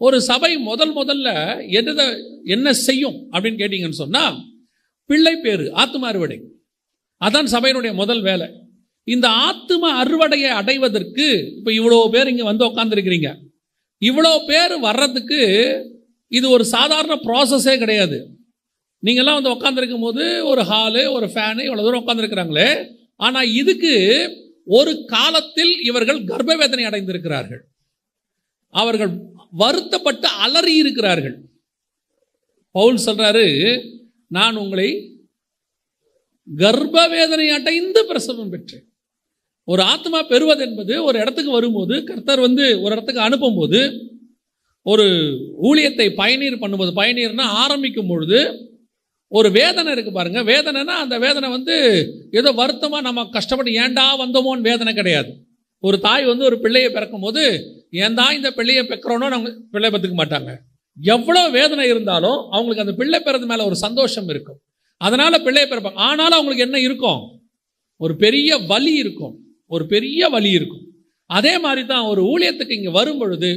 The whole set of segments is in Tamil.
ஒரு சபை முதல் முதல்ல எதை என்ன செய்யும் அப்படின்னு கேட்டீங்கன்னு சொன்னால் பிள்ளை பேரு ஆத்தும அறுவடை. அதான் சபையினுடைய முதல் வேலை. இந்த ஆத்தும அறுவடையை அடைவதற்கு இப்போ இவ்வளோ பேர் இங்கே வந்து உட்காந்துருக்கிறீங்க இவ்வளோ பேர் வர்றதுக்கு இது ஒரு சாதாரண ப்ராசஸே கிடையாது. நீங்கள்லாம் வந்து உட்காந்துருக்கும் போது ஒரு ஹாலு ஒரு ஃபேனு இவ்வளோ தூரம் உட்காந்துருக்கிறாங்களே ஆனால் இதுக்கு ஒரு காலத்தில் இவர்கள் கர்ப்பவேதனை அடைந்திருக்கிறார்கள். அவர்கள் வருத்தப்பட்டு அலறி இருக்கிறார்கள். பவுல் சொல்றாரு நான் உங்களை கர்ப்பவேதனை அடைந்து பிரசவம் பெற்றேன். ஒரு ஆத்மா பெறுவது என்பது ஒரு இடத்துக்கு வரும்போது கர்த்தர் வந்து ஒரு இடத்துக்கு அனுப்பும்போது ஒரு ஊழியத்தை பயனீர் பண்ணும்போது பயனீர்னா ஆரம்பிக்கும் பொழுது ஒரு வேதனை இருக்கு பாருங்க. வேதனைனா அந்த வேதனை வந்து ஏதோ வருத்தமா நம்ம கஷ்டப்பட்டு ஏன்டா வந்தோமோன்னு வேதனை கிடையாது. ஒரு தாய் வந்து ஒரு பிள்ளையை பிறக்கும் போது ஏன் தான் இந்த பிள்ளையை பெக்கிறோனோ அவங்க பிள்ளை பெற்றுக்க மாட்டாங்க? எவ்வளோ வேதனை இருந்தாலும் அவங்களுக்கு அந்த பிள்ளை பெறது மேலே ஒரு சந்தோஷம் இருக்கும். அதனால பிள்ளையை பிறப்பாங்க ஆனாலும் அவங்களுக்கு என்ன இருக்கும்? ஒரு பெரிய வலி இருக்கும். ஒரு பெரிய வலி இருக்கும். அதே மாதிரி தான் ஒரு ஊழியத்துக்கு இங்கே வரும் பொழுது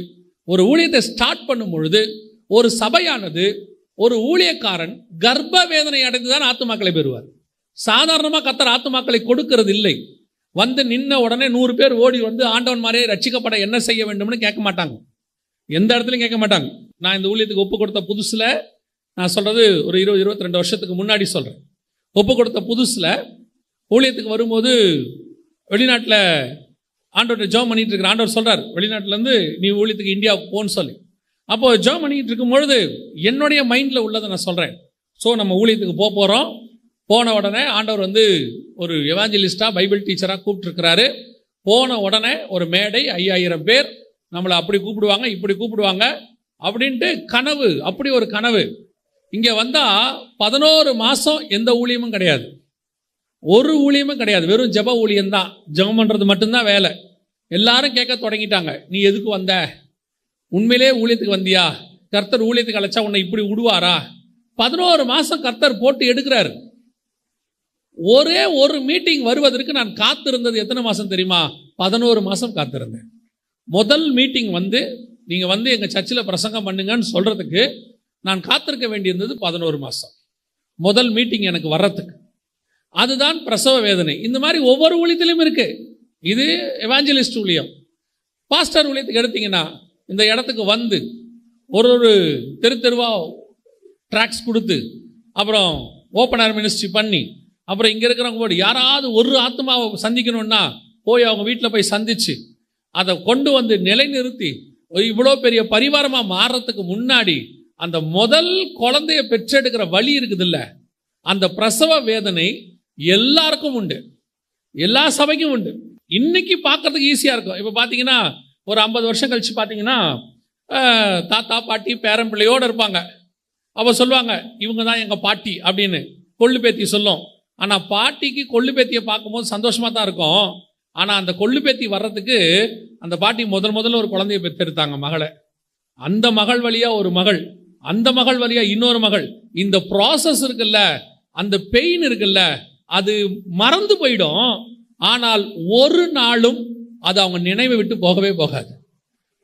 ஒரு ஊழியத்தை ஸ்டார்ட் பண்ணும் பொழுது ஒரு சபையானது ஒரு ஊழியக்காரன் கர்ப்ப வேதனை அடைந்து தான் ஆத்துமாக்களை பெறுவார். சாதாரணமாக கத்தர் ஆத்துமாக்களை கொடுக்கிறது இல்லை வந்து நின்ன உடனே நூறு பேர் ஓடி வந்து ஆண்டவன் மாதிரியே ரட்சிக்கப்பட என்ன செய்ய வேண்டும்னு கேட்க மாட்டாங்க. எந்த இடத்துலையும் கேட்க மாட்டாங்க. நான் இந்த ஊழியத்துக்கு ஒப்பு கொடுத்த புதுசில் நான் சொல்கிறது ஒரு இருபது இருபத்தி ரெண்டு வருஷத்துக்கு முன்னாடி சொல்கிறேன் ஒப்பு கொடுத்த புதுசில் ஊழியத்துக்கு வரும்போது வெளிநாட்டில் ஆண்டவர்கிட்ட ஜோம் பண்ணிட்டு இருக்கிற ஆண்டவர் சொல்கிறார் வெளிநாட்டிலேருந்து நீ ஊழியத்துக்கு இந்தியாவுக்கு போன்னு சொல்லி. அப்போது ஜோம் பண்ணிட்டு இருக்கும் பொழுது என்னுடைய மைண்டில் உள்ளதை நான் சொல்கிறேன் ஸோ நம்ம ஊழியத்துக்கு போக போகிறோம் போன உடனே ஆண்டவர் வந்து ஒரு எவாஞ்சலிஸ்டாக பைபிள் டீச்சராக கூப்பிட்டுருக்கிறாரு. போன உடனே ஒரு மேடை ஐயாயிரம் பேர் நம்மளை அப்படி கூப்பிடுவாங்க இப்படி கூப்பிடுவாங்க அப்படின்ட்டு கனவு அப்படி ஒரு கனவு. இங்கே வந்தால் பதினோரு மாதம் எந்த ஊழியமும் கிடையாது. ஒரு ஊழியமும் கிடையாது. வெறும் ஜெப ஊழியம் தான். ஜெபம் பண்ணுறது மட்டும்தான் வேலை. எல்லாரும் கேட்க தொடங்கிட்டாங்க. நீ எதுக்கு வந்த? உண்மையிலே ஊழியத்துக்கு வந்தியா? கர்த்தர் ஊழியத்துக்கு அழைச்சா உன்னை இப்படி விடுவாரா பதினோரு மாதம் கர்த்தர் போட்டு எடுக்கிறாரு. ஒரே ஒரு மீட்டிங் வருவதற்கு நான் காத்திருந்தது எத்தனை மாதம் தெரியுமா? பதினோரு மாதம் காத்திருந்தேன். முதல் மீட்டிங் வந்து நீங்கள் வந்து எங்கள் சர்ச்சில் பிரசங்கம் பண்ணுங்கன்னு சொல்கிறதுக்கு நான் காத்திருக்க வேண்டியிருந்தது பதினோரு மாதம் முதல் மீட்டிங் எனக்கு வர்றதுக்கு. அதுதான் பிரசவ வேதனை. இந்த மாதிரி ஒவ்வொரு ஊழியத்திலும் இருக்குது இது எவாஞ்சலிஸ்ட் ஊழியம். பாஸ்டர் ஊழியத்துக்கு எடுத்தீங்கன்னா இந்த இடத்துக்கு வந்து ஒரு ஒரு தெரு தெருவாக ட்ராக்ஸ் கொடுத்து அப்புறம் ஓப்பன் ஏர் மினிஸ்ட்ரி பண்ணி அப்புறம் இங்கே இருக்கிறவங்க போய் யாராவது ஒரு ஆத்மாவை சந்திக்கணும்னா போய் அவங்க வீட்டில் போய் சந்திச்சு அதை கொண்டு வந்து நிலைநிறுத்தி இவ்வளோ பெரிய பரிவாரமாக மாறுறதுக்கு முன்னாடி அந்த முதல் குழந்தைய பெற்றெடுக்கிற வழி இருக்குதுல்ல. அந்த பிரசவ வேதனை எல்லாருக்கும் உண்டு. எல்லா சபைக்கும் உண்டு. இன்னைக்கு பார்க்கறதுக்கு ஈஸியாக இருக்கும். இப்போ பார்த்தீங்கன்னா ஒரு ஐம்பது வருஷம் கழிச்சு பார்த்தீங்கன்னா தாத்தா பாட்டி பேரன் பிள்ளையோடு இருப்பாங்க. அப்போ சொல்லுவாங்க இவங்க தான் எங்கள் பாட்டி அப்படின்னு கொள்ளு பேத்தி சொல்லும். ஆனால் பாட்டிக்கு கொள்ளு பேத்தியை பார்க்கும்போது சந்தோஷமாக தான் இருக்கும். ஆனால் அந்த கொள்ளு பேத்தி வர்றதுக்கு அந்த பாட்டி முதல் முதல்ல ஒரு குழந்தைய பெற்றெடுத்தாங்க மகளை. அந்த மகள் வழியாக ஒரு மகள் அந்த மகள் வழியாக இன்னொரு மகள். இந்த ப்ராசஸ் இருக்குல்ல அந்த பெயின் இருக்குல்ல அது மறந்து போயிடும். ஆனால் ஒரு நாளும் அது அவங்க நினைவை விட்டு போகவே போகாது.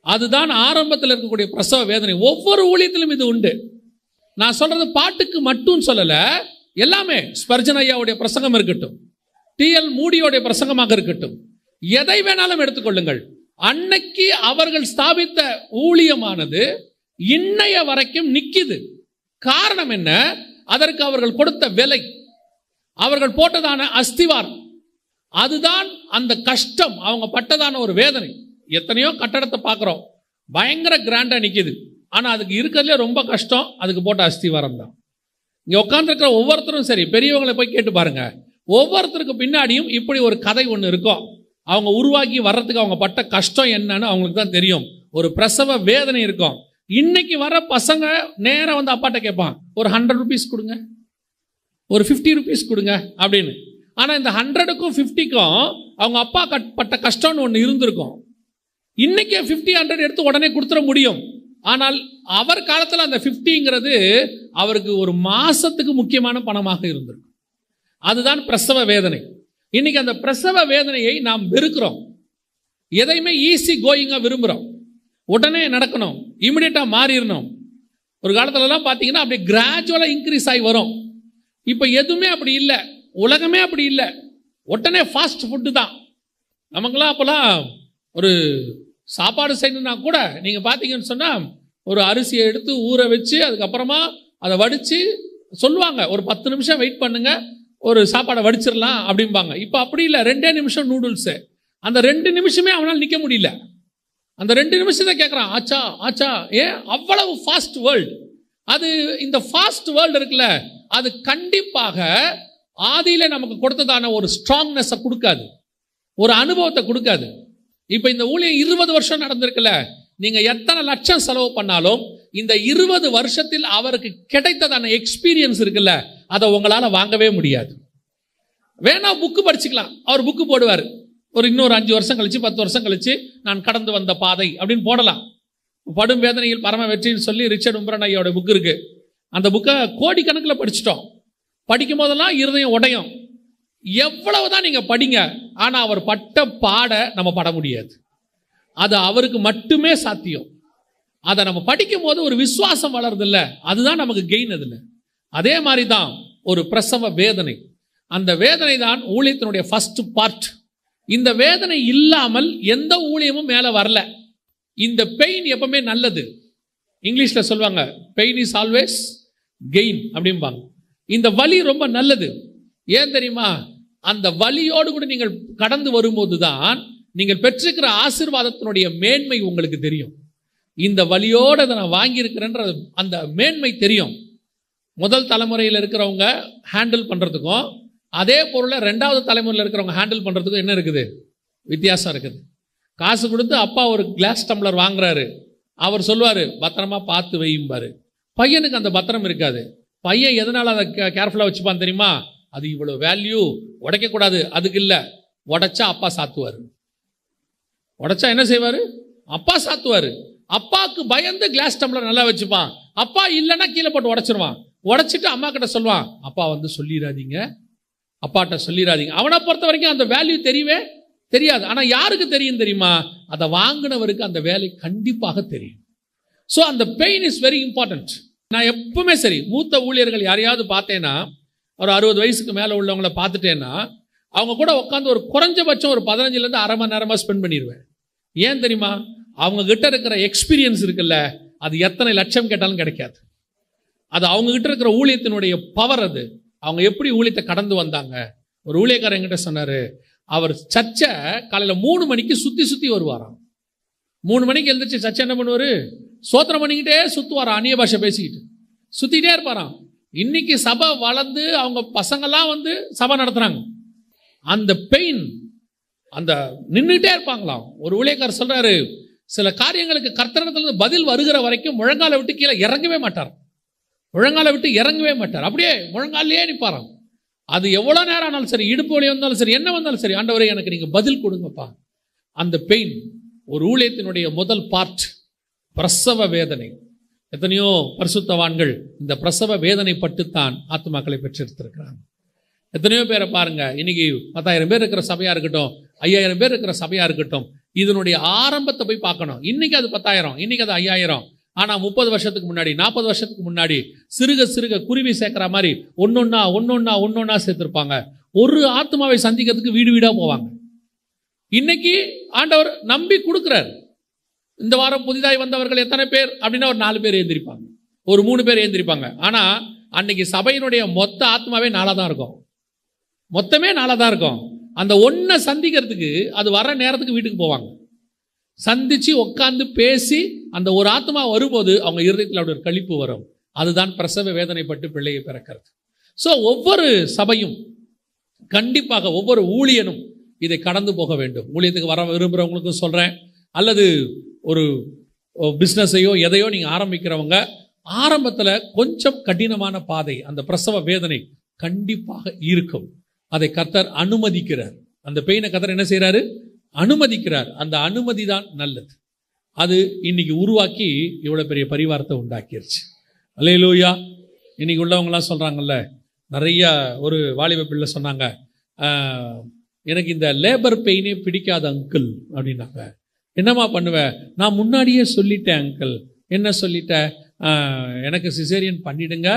அதுதான் ஆரம்பத்தில் இருக்கக்கூடிய பிரசவ வேதனை. ஒவ்வொரு ஊழியத்திலும் இது உண்டு. நான் சொல்றது பாட்டுக்கு மட்டும் சொல்லலை எல்லாமே ஸ்பர்ஜன் ஐயாவுடைய பிரசங்கம் இருக்கட்டும் டிஎல் மூடியோடைய பிரசங்கமாக இருக்கட்டும் எதை வேணாலும் எடுத்துக்கொள்ளுங்கள். அன்னைக்கு அவர்கள் ஸ்தாபித்த ஊழியமானது இன்னைய வரைக்கும் நிற்கிது காரணம் என்ன? அதற்கு அவர்கள் கொடுத்த விலை. அவர்கள் போட்டதான அஸ்திவாரம் அதுதான் அந்த கஷ்டம் அவங்க பட்டதான ஒரு வேதனை. எத்தனையோ கட்டடத்தை பார்க்குறோம். பயங்கர கிராண்டா நிற்கிது ஆனா அதுக்கு இருக்கிறதுலே ரொம்ப கஷ்டம் அதுக்கு போட்ட அஸ்திவாரம் தான். இங்கே உட்காந்துருக்கிற ஒவ்வொருத்தரும் சரி பெரியவங்களை போய் கேட்டு பாருங்க. ஒவ்வொருத்தருக்கு பின்னாடியும் இப்படி ஒரு கதை ஒன்று இருக்கும். அவங்க உருவாக்கி வர்றதுக்கு அவங்க பட்ட கஷ்டம் என்னன்னு அவங்களுக்கு தான் தெரியும். ஒரு பிரசவ வேதனை இருக்கும். இன்னைக்கு வர பசங்க நேராக வந்து அப்பாட்ட கேட்பான் ஒரு ஹண்ட்ரட் ருபீஸ் கொடுங்க. ஒரு ஃபிஃப்டி ருபீஸ் கொடுங்க அப்படின்னு. ஆனால் இந்த ஹண்ட்ரடுக்கும் ஃபிஃப்டிக்கும் அவங்க அப்பா கட் பட்ட கஷ்டம்னு ஒன்று இருந்திருக்கும். இன்னைக்கு ஃபிஃப்டி ஹண்ட்ரட் எடுத்து உடனே கொடுத்துட முடியும். ஆனால் அவர் காலத்தில் அந்த ஃபிஃப்டிங்கிறது அவருக்கு ஒரு மாசத்துக்கு முக்கியமான பணமாக இருந்திருக்கும் அதுதான் பிரசவ வேதனை. இன்னைக்கு அந்த பிரசவ வேதனையை நாம் வெறுக்கிறோம். எதையுமே ஈஸி கோயிங்காக விரும்புகிறோம் உடனே நடக்கணும். இமிடியட்டாக மாறிடணும். ஒரு காலத்துலலாம் பார்த்தீங்கன்னா அப்படியே கிராஜுவலாக இன்க்ரீஸ் ஆகி வரும். இப்போ எதுவுமே அப்படி இல்லை. உலகமே அப்படி இல்லை. உடனே ஃபாஸ்ட் ஃபுட்டு தான். நமக்கெல்லாம் அப்போல்லாம் ஒரு சாப்பாடு செய்யணும்னா கூட நீங்கள் பார்த்தீங்கன்னு சொன்னால் ஒரு அரிசியை எடுத்து ஊற வச்சு அதுக்கப்புறமா அதை வடித்து சொல்லுவாங்க. ஒரு பத்து நிமிஷம் வெயிட் பண்ணுங்கள் ஒரு சாப்பாடை வடிச்சிடலாம் அப்படிம்பாங்க. இப்போ அப்படி இல்லை ரெண்டே நிமிஷம் நூடுல்ஸு அந்த ரெண்டு நிமிஷமே அவனால் நிற்க முடியல. அந்த ரெண்டு நிமிஷத்தை கேட்குறான் ஆச்சா ஆச்சா ஏன் அவ்வளவு ஃபாஸ்ட் வேர்ல்டு அது இந்த ஃபாஸ்ட் வேர்ல்டு இருக்குல்ல அது கண்டிப்பாக ஆதியில் நமக்கு கொடுத்ததான ஒரு ஸ்ட்ராங்னஸை கொடுக்காது. ஒரு அனுபவத்தை கொடுக்காது. இப்போ இந்த ஊழியம் இருபது வருஷம் நடந்திருக்குல்ல. நீங்க எத்தனை லட்சம் செலவு பண்ணாலும் இந்த இருபது வருஷத்தில் அவருக்கு கிடைத்ததான எக்ஸ்பீரியன்ஸ் இருக்குல்ல அதை உங்களால வாங்கவே முடியாது. வேணா புக்கு படிச்சுக்கலாம். அவர் புக்கு போடுவார். ஒரு இன்னொரு அஞ்சு வருஷம் கழிச்சு பத்து வருஷம் கழிச்சு நான் கடந்து வந்த பாதை அப்படின்னு போடலாம். படும் வேதனையில் பரம வெற்றின்னு சொல்லி ரிச்சர்ட் உம்பரன் ஐயோட புக் இருக்கு. அந்த புக்கை கோடிக்கணக்கில் படிச்சிட்டோம். படிக்கும் போதெல்லாம் இருதயம் உடையும். எவ்வளவுதான் நீங்க படிங்க ஆனா அவர் பட்ட பாட நம்ம பட முடியாது. அது அவருக்கு மட்டுமே சாத்தியம். அதை நம்ம படிக்கும் போது ஒரு விசுவாசம் வளருது இல்ல அதுதான் நமக்கு கெயின் அதுல. அதே மாதிரி தான் ஒரு பிரசவ வேதனை. அந்த வேதனை தான் ஊழியத்தினுடைய ஃபர்ஸ்ட் பார்ட் இந்த வேதனை இல்லாமல் எந்த ஊழியமும் மேலே வரல. இந்த பெயின் எப்பவுமே நல்லது. இங்கிலீஷில் சொல்லுவாங்க பெயின் இஸ் ஆல்வேஸ் கெயின் அப்படிம்பாங்க. இந்த வலி ரொம்ப நல்லது. ஏன் தெரியுமா? அந்த வழியோடு கூட நீங்கள் கடந்து வரும்போது தான் நீங்கள் பெற்றிருக்கிற ஆசீர்வாதத்தினுடைய மேன்மை உங்களுக்கு தெரியும். இந்த வழியோடு அதை நான் வாங்கியிருக்கிறேன்ற அந்த மேன்மை தெரியும். முதல் தலைமுறையில் இருக்கிறவங்க ஹேண்டில் பண்ணுறதுக்கும் அதே பொருளை ரெண்டாவது தலைமுறையில் இருக்கிறவங்க ஹேண்டில் பண்ணுறதுக்கும் என்ன இருக்குது? வித்தியாசம் இருக்குது. காசு கொடுத்து அப்பா ஒரு கிளாஸ் டம்ளர் வாங்குறாரு. அவர் சொல்லுவார் பத்திரமா பார்த்து வையும்பாரு. பையனுக்கு அந்த பத்திரம் இருக்காது. பையன் எதனால் அதை கேர்ஃபுல்லாக வச்சுப்பான் தெரியுமா? அது இவ்வளோ வேல்யூ உடைக்கக்கூடாது அதுக்கு இல்லை. உடைச்சா அப்பா சாத்துவார். உடைச்சா என்ன செய்வார்? அப்பா சாத்துவார். அப்பாவுக்கு பயந்து கிளாஸ் டம்ளர் நல்லா வச்சுப்பான். அப்பா இல்லைன்னா கீழே போட்டு உடச்சிருவான். உடைச்சிட்டு அம்மா கிட்ட சொல்லுவான் அப்பா வந்து சொல்லிடாதீங்க அப்பாட்ட சொல்லிடாதீங்க அவனை பொறுத்த வரைக்கும் அந்த வேல்யூ தெரியவே தெரியாது. ஆனால் யாருக்கு தெரியும் தெரியுமா? அதை வாங்கினவருக்கு அந்த வேலை கண்டிப்பாக தெரியும். ஸோ அந்த பெயின் இஸ் வெரி இம்பார்ட்டன்ட் நான் எப்பவுமே சரி மூத்த ஊழியர்கள் யாரையாவது பார்த்தேன்னா ஒரு அறுபது வயசுக்கு மேலே உள்ளவங்களை பார்த்துட்டேன்னா அவங்க கூட உட்காந்து ஒரு குறைஞ்சபட்சம் ஒரு பதினஞ்சுலேருந்து அரை மணி நேரமாக ஸ்பெண்ட் பண்ணிடுவேன் ஏன் தெரியுமா? அவங்க கிட்ட இருக்கிற எக்ஸ்பீரியன்ஸ் இருக்குல்ல அது எத்தனை லட்சம் கேட்டாலும் கிடைக்காது. அது அவங்க கிட்ட இருக்கிற ஊழியத்தினுடைய பவர் அது. அவங்க எப்படி ஊழியத்தை கடந்து வந்தாங்க? ஒரு ஊழியக்காரர் என்கிட்ட சொன்னார் அவர் சர்ச்சை காலையில் மூணு மணிக்கு சுற்றி சுற்றி வருவாராம். மூணு மணிக்கு எழுந்திரிச்சு சர்ச்சை என்ன பண்ணுவார்? சோத்திரம் பண்ணிக்கிட்டே சுற்றுவாராம் அந்நிய பாஷை பேசிக்கிட்டு. சுற்றிக்கிட்டே இருப்பாராம். இன்னைக்கு சபை வளர்ந்து அவங்க பசங்கெல்லாம் வந்து சபை நடத்துறாங்க. அந்த பெயின் அந்த நின்றுட்டே இருப்பாங்களாம். ஒரு ஊழியக்காரர் சொல்றாரு சில காரியங்களுக்கு கர்த்தனத்திலிருந்து பதில் வருகிற வரைக்கும் முழங்கால விட்டு கீழே இறங்கவே மாட்டார். முழங்கால விட்டு இறங்கவே மாட்டார். அப்படியே முழங்காலேயே நிற்பாராம் அது எவ்வளோ நேரம் ஆனாலும் சரி இடுப்பு வழி வந்தாலும் சரி என்ன வந்தாலும் சரி ஆண்டவரை எனக்கு நீங்கள் பதில் கொடுங்கப்பா. அந்த பெயின் ஒரு ஊழியத்தினுடைய முதல் பார்ட் பிரசவ வேதனை. எத்தனையோ பரிசுத்தவான்கள் இந்த பிரசவ வேதனை பட்டுத்தான் ஆத்மாக்களை பெற்றெடுத்திருக்கிறாங்க எத்தனையோ பேரை பாருங்க இன்னைக்கு பத்தாயிரம் பேர் இருக்கிற சபையாக இருக்கட்டும் ஐயாயிரம் பேர் இருக்கிற சபையாக இருக்கட்டும் இதனுடைய ஆரம்பத்தை போய் பார்க்கணும். இன்னைக்கு அது பத்தாயிரம் இன்னைக்கு அது ஐயாயிரம். ஆனால் முப்பது வருஷத்துக்கு முன்னாடி நாற்பது வருஷத்துக்கு முன்னாடி சிறுக சிறுக குருவி சேர்க்குற மாதிரி ஒன்னொன்னா ஒன்னொன்னா ஒன்னொன்னா சேர்த்துருப்பாங்க. ஒரு ஆத்மாவை சந்திக்கிறதுக்கு வீடு வீடாக போவாங்க. இன்னைக்கு ஆண்டவர் நம்பி கொடுக்குறாரு. இந்த வாரம் புதிதாய் வந்தவர்கள் எத்தனை பேர்? அப்படின்னா ஒரு நாலு பேர் ஏந்திரிப்பாங்க ஒரு மூணு பேர் ஏந்திரிப்பாங்க ஆனா அன்னைக்கு சபையினுடைய மொத்த ஆத்மாவே நாளாக தான் இருக்கும். மொத்தமே நாளாக தான் இருக்கும். அந்த ஒன்றை சந்திக்கிறதுக்கு அது வர நேரத்துக்கு வீட்டுக்கு போவாங்க. சந்திச்சு உட்காந்து பேசி அந்த ஒரு ஆத்மா வரும்போது அவங்க இருதயத்தில் அப்படி ஒரு கழிப்பு வரும். அதுதான் பிரசவ வேதனைப்பட்டு பிள்ளையை பிறக்கிறது. ஸோ ஒவ்வொரு சபையும் கண்டிப்பாக ஒவ்வொரு ஊழியனும் இதை கடந்து போக வேண்டும். ஊழியத்துக்கு வர விரும்புகிறவங்களுக்கும் சொல்கிறேன் அல்லது ஒரு பிஸ்னஸையோ எதையோ நீங்கள் ஆரம்பிக்கிறவங்க ஆரம்பத்தில் கொஞ்சம் கடினமான பாதை அந்த பிரசவ வேதனை கண்டிப்பாக இருக்கும். அதை கத்தர் அனுமதிக்கிறார். அந்த பெயினை கத்தர் என்ன செய்கிறாரு அனுமதிக்கிறார். அந்த அனுமதி தான் நல்லது. அது இன்னைக்கு உருவாக்கி இவ்வளோ பெரிய பரிவாரத்தை உண்டாக்கிருச்சு. அல்லையிலூயா இன்னைக்கு உள்ளவங்களாம் சொல்கிறாங்கல்ல நிறைய ஒரு வாலிப பிள்ளை சொன்னாங்க எனக்கு இந்த லேபர் பெயினே பிடிக்காத அங்கிள் அப்படின்னாங்க. என்னம்மா பண்ணுவேன் நான் முன்னாடியே சொல்லிட்டேன் அங்கிள் என்ன சொல்லிட்டேன் எனக்கு சிசேரியன் பண்ணிடுங்க.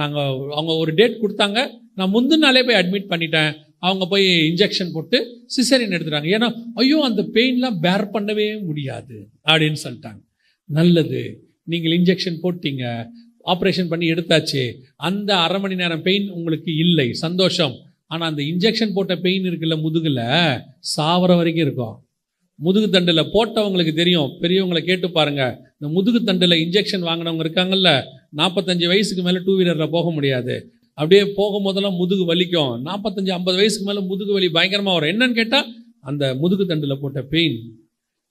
நாங்கள் அவங்க ஒரு டேட் கொடுத்தாங்க. நான் முந்தின நாளே போய் அட்மிட் பண்ணிட்டேன். அவங்க போய் இன்ஜெக்ஷன் போட்டு சிசேரியன் எடுத்துட்டாங்க. ஏன்னா ஐயோ அந்த பெயின்லாம் பேர் பண்ணவே முடியாது அப்படின்னு சொல்லிட்டாங்க. நல்லது. நீங்கள் இன்ஜெக்ஷன் போட்டீங்க. ஆப்ரேஷன் பண்ணி எடுத்தாச்சு. அந்த அரை மணி நேரம் பெயின் உங்களுக்கு இல்லை. சந்தோஷம். ஆனால் அந்த இன்ஜெக்ஷன் போட்ட பெயின் இருக்குல்ல முதுகில் சாவர வரைக்கும் இருக்கும். முதுகு தண்டில் போட்டவங்களுக்கு தெரியும். பெரியவங்களை கேட்டு பாருங்க. இந்த முதுகு தண்டில் இன்ஜெக்ஷன் வாங்கினவங்க இருக்காங்கல்ல நாற்பத்தஞ்சு வயசுக்கு மேலே டூ வீலரில் போக முடியாது. அப்படியே போகும்போதெல்லாம் முதுகு வலிக்கும். நாற்பத்தஞ்சு ஐம்பது வயசுக்கு மேலே முதுகு வலி பயங்கரமாக வரும். என்னன்னு கேட்டால் அந்த முதுகு தண்டில் போட்ட பெயின்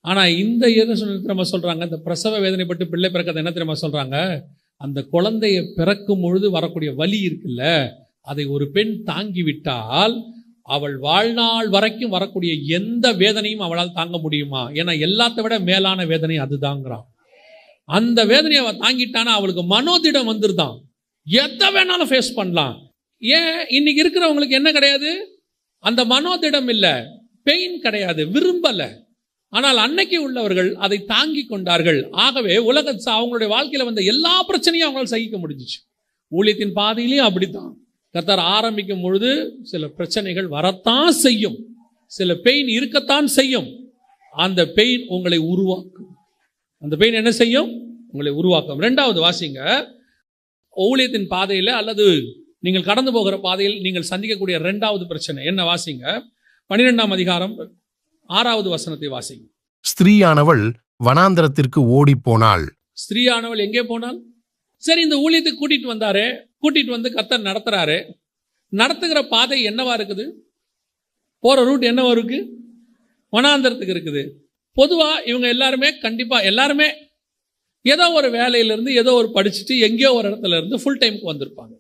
ஆனால் இந்த எதை சொன்ன தெரியுமா சொல்கிறாங்க இந்த பிரசவ வேதனைப்பட்டு பிள்ளை பிறக்கதை என்ன தெரியுமா சொல்கிறாங்க அந்த குழந்தைய பிறக்கும் பொழுது வரக்கூடிய வலி இருக்குல்ல அதை ஒரு பெண் தாங்கி விட்டால் அவள் வாழ்நாள் வரைக்கும் வரக்கூடிய எந்த வேதனையும் அவளால் தாங்க முடியுமா? ஏன்னா எல்லாத்தை விட மேலான வேதனை அதுதாங்கிறான். அந்த வேதனையை அவள் தாங்கிட்டானா அவளுக்கு மனோதிடம் வந்துருதான். எதை வேணாலும் ஃபேஸ் பண்ணலாம். ஏன்? இன்னைக்கு இருக்கிறவங்களுக்கு என்ன கிடையாது? அந்த மனோதிடம் இல்லை. பெயின் கிடையாது. விரும்பலை. ஆனால் அன்னைக்கு உள்ளவர்கள் அதை தாங்கி கொண்டார்கள். ஆகவே உலக அவங்களுடைய வாழ்க்கையில் வந்த எல்லா பிரச்சனையும் அவங்களால் சகிக்க முடிஞ்சிச்சு. ஊழியத்தின் பாதையிலையும் அப்படித்தான். கர்த்தர் ஆரம்பிக்கும் பொழுது சில பிரச்சனைகள் வரத்தான் செய்யும். சில பெயின் இருக்கத்தான் செய்யும். அந்த பெயின் உங்களை உருவாக்கும். அந்த பெயின் என்ன செய்யும்? உங்களை உருவாக்கும். ரெண்டாவது வாசிங்க. ஊழியத்தின் பாதையில் அல்லது நீங்கள் கடந்து போகிற பாதையில் நீங்கள் சந்திக்கக்கூடிய ரெண்டாவது பிரச்சனை. என்ன வாசிங்க? பன்னிரெண்டாம் அதிகாரம் ஆறாவது வசனத்தை வாசிங்க. ஸ்திரீயானவள் வனாந்தரத்திற்கு ஓடிப்போனாள் ஸ்திரீயானவள் எங்கே போனால் சரி இந்த ஊழியத்துக்கு கூட்டிட்டு வந்தாரு. கூட்டிட்டு வந்து கர்த்தர் நடத்துறாரு. நடத்துகிற பாதை என்னவா இருக்குது? போற ரூட் என்னவா இருக்கு? வனாந்தரத்துக்கு இருக்குது. பொதுவா இவங்க எல்லாருமே கண்டிப்பா எல்லாருமே ஏதோ ஒரு வேலையிலேருந்து ஏதோ ஒரு படிச்சுட்டு எங்கேயோ ஒரு இடத்துல இருந்து ஃபுல் டைமுக்கு வந்திருப்பாங்க.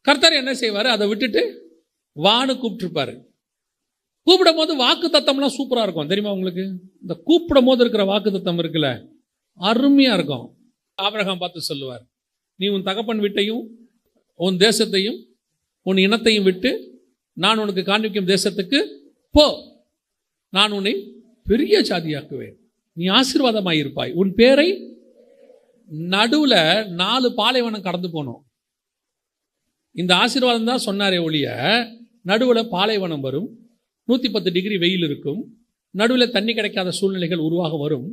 கர்த்தர் என்ன செய்வார்? அதை விட்டுட்டு வான்னு கூப்பிட்டுருப்பாரு. கூப்பிடும் போது வாக்கு தத்தம்லாம் சூப்பராக இருக்கும். தெரியுமா உங்களுக்கு? இந்த கூப்பிடும் போது இருக்கிற வாக்கு தத்தம் இருக்குல்ல? அருமையாக இருக்கும். ஆபரகம் பார்த்து சொல்லுவார் நீ உன் தகப்பன் வீட்டையும் உன் தேசத்தையும் உன் இனத்தையும் விட்டு நான் உனக்கு காண்பிக்கும் தேசத்துக்கு போ. நான் உன்னை பெரிய ஜாதியாக்குவேன். நீ ஆசீர்வாதமாக இருப்பாய். உன் பேரை நடுவில் நாலு பாலைவனம் கடந்து போனோம். இந்த ஆசீர்வாதம் தான் சொன்னாரே ஒழிய நடுவில் பாலைவனம் வரும் நூற்றி பத்து டிகிரி வெயில் இருக்கும் நடுவில் தண்ணி கிடைக்காத சூழ்நிலைகள் உருவாக வரும்.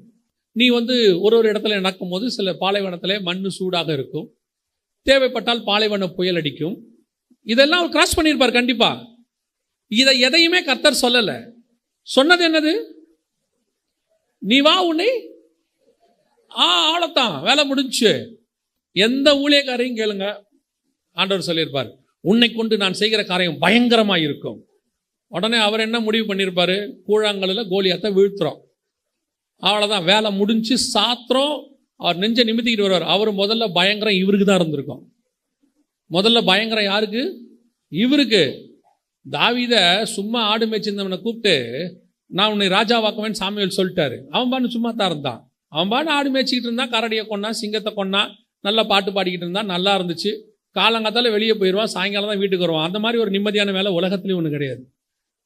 நீ வந்து ஒரு ஒரு இடத்துல நடக்கும்போது சில பாலைவனத்தில் மண் சூடாக இருக்கும். தேவைப்பட்டால் பாலைவன புயல் அடிக்கும். இதெல்லாம் அவர் கிராஸ் பண்ணியிருப்பார் கண்டிப்பா. இதை எதையுமே கர்த்தர் சொல்லல. சொன்னது என்னது? நீ வா உன்னை ஆ ஆளத்தான். வேலை முடிஞ்சுச்சு எந்த ஊழியக்காரையும் கேளுங்க. ஆண்டவர் சொல்லியிருப்பார் உன்னை கொண்டு நான் செய்கிற காரியம் பயங்கரமா இருக்கும். உடனே அவர் என்ன முடிவு பண்ணியிருப்பாரு? கூழாங்கல்லில் கோலியாத்தை வீழ்த்துறோம். அவ்வளோதான் வேலை முடிஞ்சு சாத்திரம் அவர் நெஞ்ச நிமித்திக்கிட்டு வருவார். அவர் முதல்ல பயங்கரம் இவருக்கு தான் இருந்திருக்கும். முதல்ல பயங்கரம் யாருக்கு? இவருக்கு. தாவித சும்மா ஆடு மேய்ச்சிருந்தவனை கூப்பிட்டு நான் உன்னை ராஜாவாக்குவேன் சாமியல் சொல்லிட்டாரு. அவன் பான்னு சும்மா தான் இருந்தான். அவன் பான்னு ஆடு மேய்ச்சிக்கிட்டு இருந்தான் கரடியை கொண்டான் சிங்கத்தை கொண்டான் நல்லா பாட்டு பாடிக்கிட்டு இருந்தான் நல்லா இருந்துச்சு. காலங்காத்தால வெளியே போயிடுவான் சாயங்காலம் தான் வீட்டுக்கு வருவான். அந்த மாதிரி ஒரு நிம்மதியான வேலை உலகத்துலேயும் ஒன்று கிடையாது.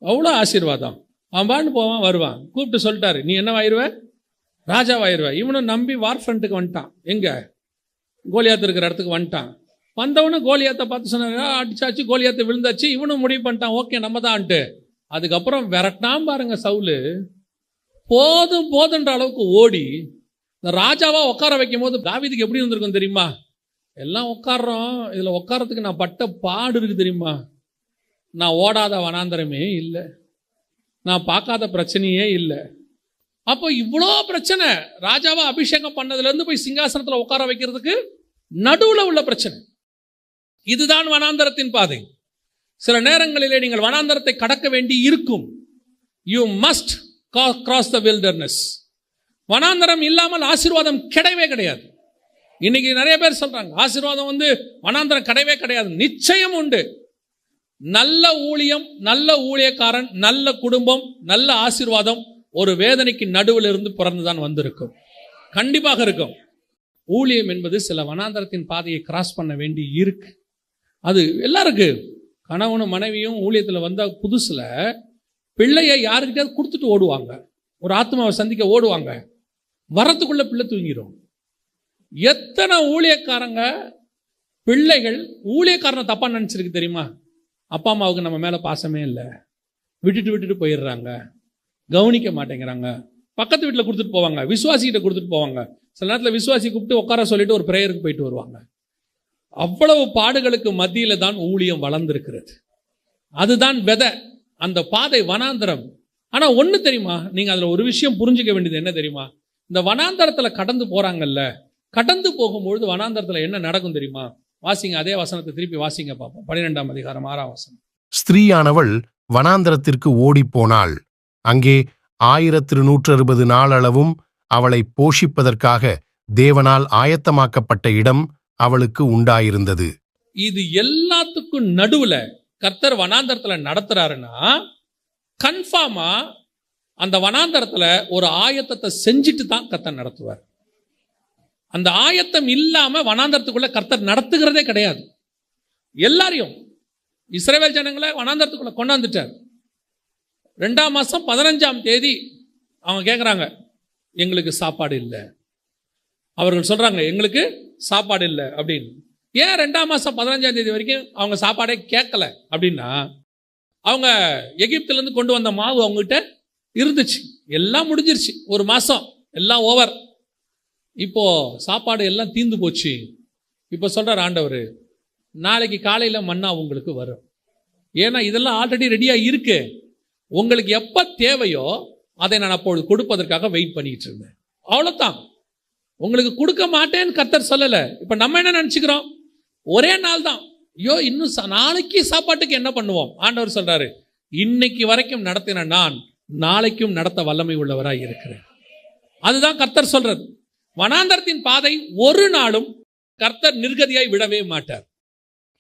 அவ்வளோ ஆசீர்வாதம். அவன் பாட்டு போவான் வருவான். கூப்பிட்டு சொல்லிட்டாரு நீ என்ன ஆயிடுவேன் ராஜாவாயிருவா இவனும் நம்பி வார் ஃப்ரண்ட்டுக்கு வந்துட்டான். எங்கே? கோலியாத்து இருக்கிற இடத்துக்கு வந்துட்டான். வந்தவனு கோலியாத்தை பார்த்து சொன்னாங்க அடிச்சாச்சு கோலியாத்தை விழுந்தாச்சு இவனும் முடிவு பண்ணிட்டான். ஓகே நம்ம தான்ட்டு அதுக்கப்புறம் விரட்டாம் பாருங்க சவுலு. போதும் போதுன்ற அளவுக்கு ஓடி இந்த ராஜாவா உட்கார வைக்கும் போது தாவிதுக்கு எப்படி இருந்திருக்கும் தெரியுமா? எல்லாம் உட்காடுறோம் இதில் உட்காரத்துக்கு நான் பட்ட பாடு இருக்கு தெரியுமா? நான் ஓடாத வனாந்தரமே இல்லை. நான் பார்க்காத பிரச்சனையே இல்லை. அப்போ இவ்வளோ பிரச்சனை ராஜாவை அபிஷேகம் பண்ணதுலேருந்து போய் சிங்காசனத்தில் உட்கார வைக்கிறதுக்கு நடுவில் உள்ள பிரச்சனை. இதுதான் வனாந்தரத்தின் பாதை. சில நேரங்களிலே நீங்கள் வனாந்தரத்தை கடக்க வேண்டி இருக்கும். You must cross the wilderness வனாந்தரம் இல்லாமல் ஆசீர்வாதம் கிடையவே கிடையாது. இன்னைக்கு நிறைய பேர் சொல்றாங்க ஆசீர்வாதம் வந்து வனாந்தரம் கிடையவே கிடையாது. நிச்சயம் உண்டு. நல்ல ஊழியம் நல்ல ஊழியக்காரன் நல்ல குடும்பம் நல்ல ஆசீர்வாதம் ஒரு வேதனைக்கு நடுவில் இருந்து பிறந்துதான் வந்திருக்கும். கண்டிப்பாக இருக்கும். ஊழியம் என்பது சில வனாந்தரத்தின் பாதையை கிராஸ் பண்ண வேண்டி இருக்கு. அது எல்லாருக்கு. கணவனும் மனைவியும் ஊழியத்தில் வந்த புதுசில் பிள்ளையை யாருக்கிட்டையாவது கொடுத்துட்டு ஓடுவாங்க. ஒரு ஆத்மாவை சந்திக்க ஓடுவாங்க. வரத்துக்குள்ள பிள்ளை தூங்கிடும். எத்தனை ஊழியக்காரங்க பிள்ளைகள் ஊழியக்காரனை தப்பாக நினச்சிருக்கு தெரியுமா? அப்பா அம்மாவுக்கு நம்ம மேலே பாசமே இல்லை. விட்டுட்டு விட்டுட்டு போயிடுறாங்க. கவனிக்க மாட்டேங்கிறாங்க. பக்கத்து வீட்டில் கொடுத்துட்டு போவாங்க. விசுவாசிகிட்ட கொடுத்துட்டு போவாங்க. சில நேரத்தில் விசுவாசி கூப்பிட்டு உட்கார சொல்லிட்டு ஒரு ப்ரேயருக்கு போயிட்டு வருவாங்க. அவ்வளவு பாடுகளுக்கு மத்தியில் தான் ஊழியம் வளர்ந்துருக்கிறது. அதுதான் விதை. அந்த பாதை வனாந்தரம். ஆனால் ஒன்று தெரியுமா? நீங்கள் அதில் ஒரு விஷயம் புரிஞ்சுக்க வேண்டியது என்ன தெரியுமா? இந்த வனாந்தரத்தில் கடந்து போகிறாங்கல்ல கடந்து போகும்பொழுது வனாந்தரத்தில் என்ன நடக்கும் தெரியுமா? வாசிங்க அதே வசனத்தை திருப்பி வாசிங்க பார்ப்போம் பன்னிரெண்டாம் அதிகாரம் ஆறாம் வசனம். ஸ்திரீயானவள் வனாந்தரத்திற்கு ஓடிப்போனாள். அங்கே ஆயிரத்து நூற்று அறுபது நாளளவும் அவளை போஷிப்பதற்காக தேவனால் ஆயத்தமாக்கப்பட்ட இடம் அவளுக்கு உண்டாயிருந்தது. இது எல்லாத்துக்கும் நடுவுல கத்தர் வனாந்தரத்துல நடத்துறாருன்னா கன்ஃபார்மா அந்த வனாந்தரத்துல ஒரு ஆயத்தத்தை செஞ்சுட்டு தான் கத்தர் நடத்துவார். அந்த ஆயத்தம் இல்லாம வனாந்தரத்துக்குள்ள கர்த்தர் நடத்துகிறதே கிடையாது. எல்லாரையும் இஸ்ரேவேல் ஜனங்களை வனாந்தரத்துக்குள்ள கொண்டாந்துட்டார் ரெண்டாம் மாதம் பதினஞ்சாம் தேதி அவங்க கேட்குறாங்க எங்களுக்கு சாப்பாடு இல்லை. அவர்கள் சொல்கிறாங்க எங்களுக்கு சாப்பாடு இல்லை அப்படின்னு. ஏன் ரெண்டாம் மாதம் பதினஞ்சாம் தேதி வரைக்கும் அவங்க சாப்பாடே கேட்கல அப்படின்னா அவங்க எகிப்திலேருந்து கொண்டு வந்த மாவு அவங்ககிட்ட இருந்துச்சு. எல்லாம் முடிஞ்சிருச்சு. ஒரு மாதம் எல்லாம் ஓவர். இப்போது சாப்பாடு எல்லாம் தீந்து போச்சு. இப்போ சொல்கிறார் ஆண்டவர் நாளைக்கு காலையில் மன்னா உங்களுக்கு வரும். ஏன்னா இதெல்லாம் ஆல்ரெடி ரெடியாக இருக்குது உங்களுக்கு எப்போ தேவையோ அதை நான் அப்பொழுது கொடுப்பதற்காக வெயிட் பண்ணிட்டு இருந்தேன். அவ்வளோதான் உங்களுக்கு கொடுக்க மாட்டேன்னு கர்த்தர் சொல்லலை. இப்போ நம்ம என்ன நினச்சிக்கிறோம்? ஒரே நாள் தான் ஐயோ இன்னும் சா- நாளைக்கு சாப்பாட்டுக்கு என்ன பண்ணுவோம்? ஆண்டவர் சொல்கிறாரு இன்னைக்கு வரைக்கும் நடத்தின நான் நாளைக்கும் நடத்த வல்லமை உள்ளவராக இருக்கிறேன். அதுதான் கர்த்தர் சொல்றது. வனாந்தரத்தின் பாதை ஒரு நாளும் கர்த்தர் நிர்கதியாய் விடவே மாட்டார்.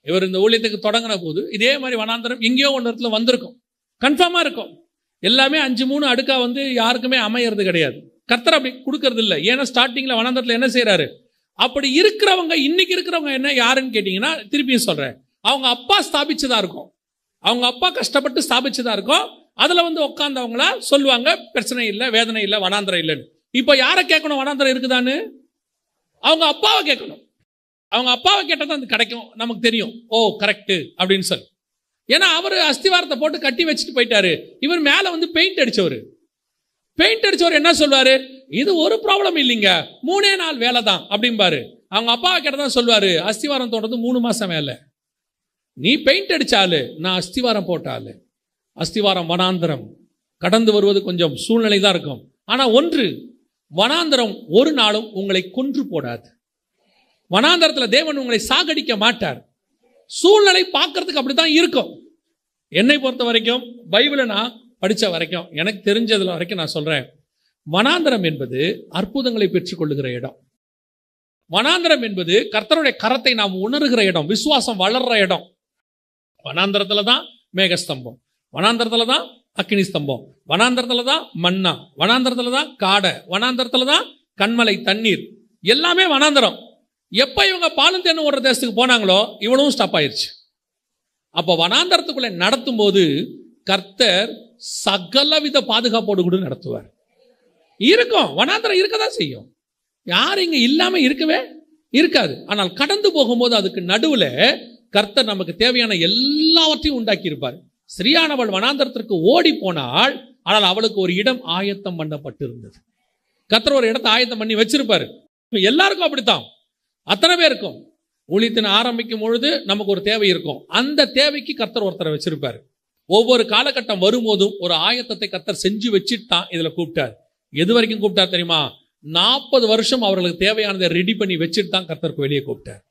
இவர் இந்த ஊழியத்துக்கு தொடங்கின போது இதே மாதிரி வனாந்தரம் எங்கேயோ ஒன்று இடத்துல வந்திருக்கும். கன்ஃபார்மாக இருக்கும். எல்லாமே அஞ்சு மூணு அடுக்கா வந்து யாருக்குமே அமையிறது கிடையாது. கர்த்தர் அப்படி கொடுக்கறது இல்லை ஏன்னா ஸ்டார்டிங்கில் வனாந்தரத்துல என்ன செய்கிறாரு அப்படி இருக்கிறவங்க இன்னைக்கு இருக்கிறவங்க என்ன யாருன்னு கேட்டிங்கன்னா திருப்பியும் சொல்கிறேன் அவங்க அப்பா ஸ்தாபிச்சதா இருக்கும். அவங்க அப்பா கஷ்டப்பட்டு ஸ்தாபிச்சதா இருக்கும். அதில் வந்து உட்காந்தவங்களா சொல்லுவாங்க பிரச்சனை இல்லை வேதனை இல்லை வனாந்திரம் இல்லைன்னு. இப்போ யாரை கேட்கணும் வனாந்திரம் இருக்குதான்னு? அவங்க அப்பாவை கேட்கணும். அவங்க அப்பாவை கேட்டால் தான் அது கிடைக்கும் நமக்கு தெரியும். ஓ கரெக்டு அப்படின்னு சொல்லி. ஏன்னா அவர் அஸ்திவாரத்தை போட்டு கட்டி வச்சுட்டு போயிட்டாரு. இவர் மேலே வந்து பெயிண்ட் அடித்தவர் பெயிண்ட் அடித்தவர் என்ன சொல்வார்? இது ஒரு ப்ராப்ளம் இல்லைங்க. மூணே நாள் வேலை தான் அப்படிம்பாரு. அவங்க அப்பா கிட்ட தான் சொல்வார் அஸ்திவாரம் தோன்றது மூணு மாதம் வேலை. நீ பெயிண்ட் அடித்தாலு நான் அஸ்திவாரம் போட்டாலு அஸ்திவாரம் வனாந்தரம். கடந்து வருவது கொஞ்சம் சூழ்நிலை தான் இருக்கும். ஆனால் ஒன்று வனாந்தரம் ஒரு நாளும் உங்களை கொன்று போடாது. வனாந்தரத்தில் தேவன் உங்களை சாகடிக்க மாட்டார். சூழ்நிலை பார்க்கறதுக்கு அப்படித்தான் இருக்கும். என்னை பொறுத்த வரைக்கும் பைபிளை நான் படிச்ச வரைக்கும் எனக்கு தெரிஞ்சதுல வரைக்கும் நான் சொல்றேன். வனாந்தரம் என்பது அற்புதங்களை பெற்றுக்கொள்ளுகிற இடம். வனாந்தரம் என்பது கர்த்தருடைய கரத்தை நாம் உணர்கிற இடம் விசுவாசம் வளர்ற இடம். வனாந்திரத்துல தான் மேகஸ்தம்பம் வனாந்திரத்துல தான் அக்னி ஸ்தம்பம் வனாந்திரத்துல தான் மன்னா வனாந்திரத்துல தான் காடை வனாந்திரத்துல தான் கண்மலை தண்ணீர். எல்லாமே வனாந்தரம். எப்போ இவங்க பாலும் ஓடுற தேசத்துக்கு போனாங்களோ இவ்வளவும் ஸ்டாப் ஆயிடுச்சு அப்போ வனாந்தரத்துக்குள்ளே நடத்தும் போது கர்த்தர் சகலவித பாதுகாப்போடு கூட நடத்துவார். இருக்கும். வனாந்தரம் இருக்க தான் செய்யும். யாரும் இங்கே இல்லாமல் இருக்கவே இருக்காது. ஆனால் கடந்து போகும்போது அதுக்கு நடுவில் கர்த்தர் நமக்கு தேவையான எல்லாவற்றையும் உண்டாக்கி இருப்பார் ஸ்ரீயானவள் வனாந்தரத்திற்கு ஓடி போனால் ஆனால் அவளுக்கு ஒரு இடம் ஆயத்தம் பண்ணப்பட்டிருந்தது. கர்த்தர் ஒரு இடத்தை ஆயத்தம் பண்ணி வச்சிருப்பாரு. எல்லாருக்கும் அப்படித்தான். அத்தனை பேருக்கும் ஊழியத்தின் ஆரம்பிக்கும் பொழுது நமக்கு ஒரு தேவை இருக்கும். அந்த தேவைக்கு கர்த்தர் ஒருத்தரை வச்சிருப்பாரு. ஒவ்வொரு காலகட்டம் வரும்போதும் ஒரு ஆயத்தத்தை கர்த்தர் செஞ்சு வச்சுட்டு தான் இதில் கூப்பிட்டார். எது வரைக்கும் கூப்பிட்டார் தெரியுமா? நாற்பது வருஷம் அவர்களுக்கு தேவையானதை ரெடி பண்ணி வச்சுட்டு தான் கர்த்தருக்கு வெளியே கூப்பிட்டார்.